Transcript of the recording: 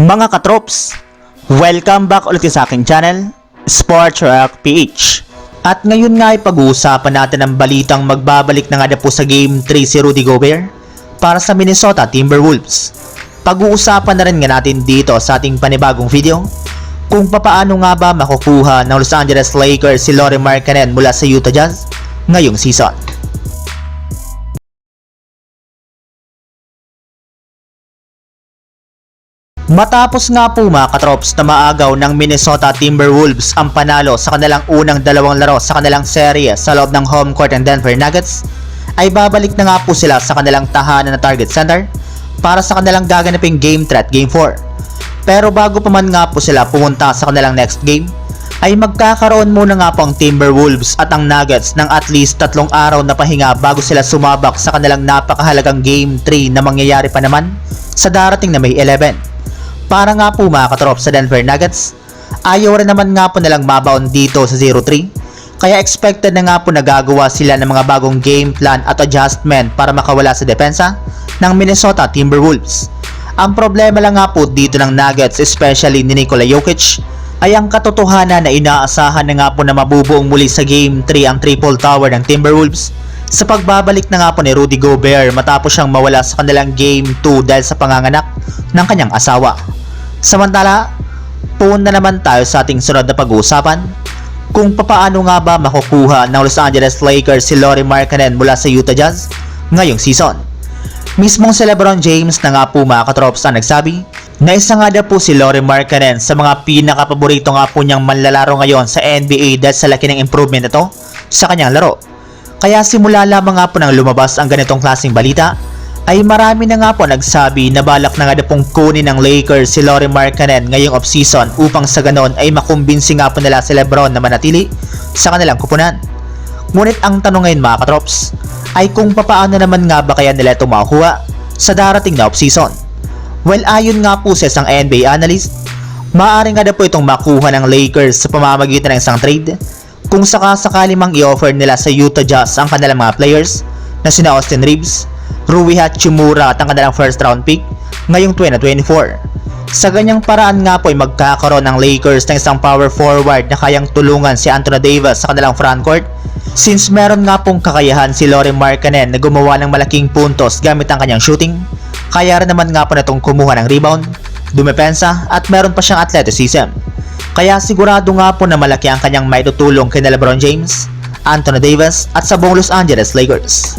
Mga katrops, welcome back ulit sa aking channel, Sports Rock PH. At ngayon nga ay pag-uusapan natin ang balitang magbabalik na nga na po sa Game 3 si Rudy Gobert para sa Minnesota Timberwolves. Pag-uusapan na rin nga natin dito sa ating panibagong video kung papaano nga ba makukuha ng Los Angeles Lakers si Lauri Markkanen mula sa Utah Jazz ngayong season. Matapos nga po mga katrops na maagaw ng Minnesota Timberwolves ang panalo sa kanilang unang dalawang laro sa kanilang serye sa loob ng home court ng Denver Nuggets, ay babalik na nga po sila sa kanilang tahanan na target center para sa kanilang gaganaping game 3 at game 4. Pero bago pa man nga po sila pumunta sa kanilang next game, ay magkakaroon muna nga po ang Timberwolves at ang Nuggets ng at least tatlong araw na pahinga bago sila sumabak sa kanilang napakahalagang game 3 na mangyayari pa naman sa darating na May 11. Para nga po mga katrop sa Denver Nuggets, ayaw rin naman nga po nilang mabaon dito sa 0-3. Kaya expected na nga po nagagawa sila ng mga bagong game plan at adjustment para makawala sa depensa ng Minnesota Timberwolves. Ang problema lang nga po dito ng Nuggets, especially ni Nikola Jokic, ay ang katotohanan na inaasahan na nga po na mabubuong muli sa Game 3 ang triple tower ng Timberwolves sa pagbabalik na nga po ni Rudy Gobert matapos siyang mawala sa kanilang Game 2 dahil sa panganganak ng kanyang asawa. Samantala, puun na naman tayo sa ating sunod na pag-uusapan kung papaano nga ba makukuha ng Los Angeles Lakers si Lauri Markkanen mula sa Utah Jazz ngayong season. Mismong si Lebron James na nga po mga katrops ang nagsabi na isa nga daw po si Lauri Markkanen sa mga pinakapaborito nga po niyang manlalaro ngayon sa NBA dahil sa laki ng improvement nito sa kanyang laro. Kaya simula lamang nga po nang lumabas ang ganitong klaseng balita ay marami na nga po nagsabi na balak na nga na pong kunin ng Lakers si Lauri Markkanen ngayong offseason upang sa ganon ay makumbinsi nga po nila si Lebron na manatili sa kanilang kupunan. Ngunit ang tanong ngayon mga katrops ay kung papaano naman nga ba kaya nila ito makuha sa darating na offseason. Well ayon nga po sa isang NBA analyst, maaari nga na po itong makuha ng Lakers sa pamamagitan ng isang trade kung sakasakali mang i-offer nila sa Utah Jazz ang kanilang mga players na sina Austin Reeves, Rui Hachimura at ang kanilang first round pick ngayong 2024. Sa ganyang paraan nga po ay magkakaroon ng Lakers ng isang power forward na kayang tulungan si Anthony Davis sa kanilang frontcourt since meron nga pong kakayahan si Lauri Markkanen na gumawa ng malaking puntos gamit ang kanyang shooting kaya rin naman nga po natong kumuha ng rebound, dumepensa at meron pa siyang athleticism. Kaya sigurado nga po na malaki ang kanyang maitutulong kay Lebron James, Anthony Davis at sa buong Los Angeles Lakers.